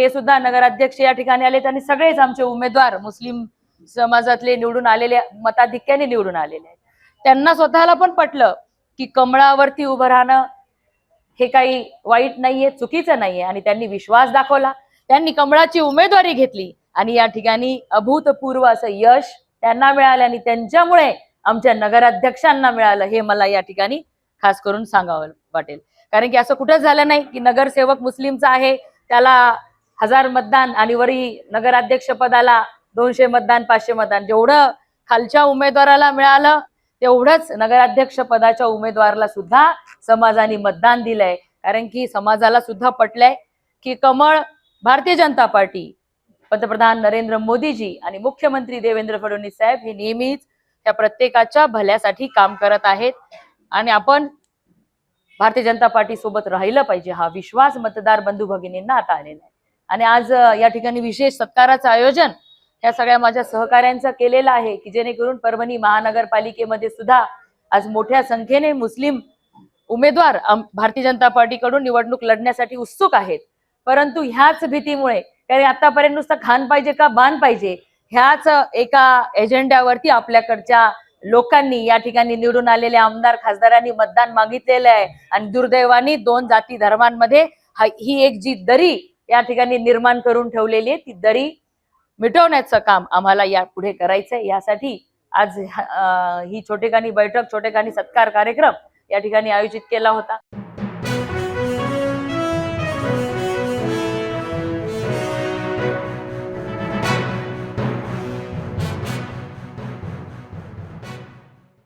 हे सुद्धा नगराध्यक्ष या ठिकाणी आले आणि सगळेच आमचे उमेदवार मुस्लिम समाजातले निवडून आलेले मताधिक्याने निवडून आलेले आहेत. त्यांना स्वतःला पण पटलं की कमळावरती उभं राहणं हे काही वाईट नाहीये चुकीचं नाहीये आणि त्यांनी विश्वास दाखवला. त्यांनी कमळाची उमेदवारी घेतली आणि या ठिकाणी अभूतपूर्व असं यश त्यांना मिळालं आणि त्यांच्यामुळे आमच्या नगराध्यक्षांना मिळालं हे मला या ठिकाणी खास करून सांगावं वाटेल. कारण की असं कुठंच झालं नाही की नगरसेवक मुस्लिमचा आहे त्याला हजार मतदान आणि वरी नगराध्यक्ष पदाला दोनशे मतदान पाचशे मतदान. जेवढं खालच्या उमेदवाराला मिळालं तेवढंच नगराध्यक्ष पदाच्या उमेदवाराला सुद्धा समाजाने मतदान दिलंय. कारण की समाजाला सुद्धा पटलंय की कमळ भारतीय जनता पार्टी पंतप्रधान नरेंद्र मोदीजी आणि मुख्यमंत्री देवेंद्र फडणवीस साहेब हे नेहमीच त्या प्रत्येकाच्या भल्यासाठी काम करत आहेत. आणि आपण भारतीय जनता पार्टी सोबत राहिलं पाहिजे हा विश्वास मतदार बंधू भगिनींना आता आलेला आहे. आणि आज या ठिकाणी विशेष सत्काराचं आयोजन या सगळ्या माझ्या सहकाऱ्यांचं केलेलं आहे की जेणेकरून परभणी महानगरपालिकेमध्ये सुद्धा आज मोठ्या संख्येने मुस्लिम उमेदवार भारतीय जनता पार्टीकडून निवडणूक लढण्यासाठी उत्सुक आहेत. परंतु ह्याच भीतीमुळे कारण आतापर्यंत नुसतं खान पाहिजे का बाण पाहिजे ह्याच एका एजेंड्यावरती आपल्याकडच्या लोकांनी या ठिकाणी निवडून आलेल्या आमदार खासदारांनी मतदान मागितलेलं आहे. आणि दुर्दैवानी दोन जाती धर्मांमध्ये ही एक जी दरी या ठिकाणी निर्माण करून ठेवलेली आहे. ती दरी मिटवण्याचं काम आम्हाला या पुढे करायचंय. यासाठी आज ही छोटेखानी बैठक छोटेखानी सत्कार कार्यक्रम या ठिकाणी आयोजित केला होता.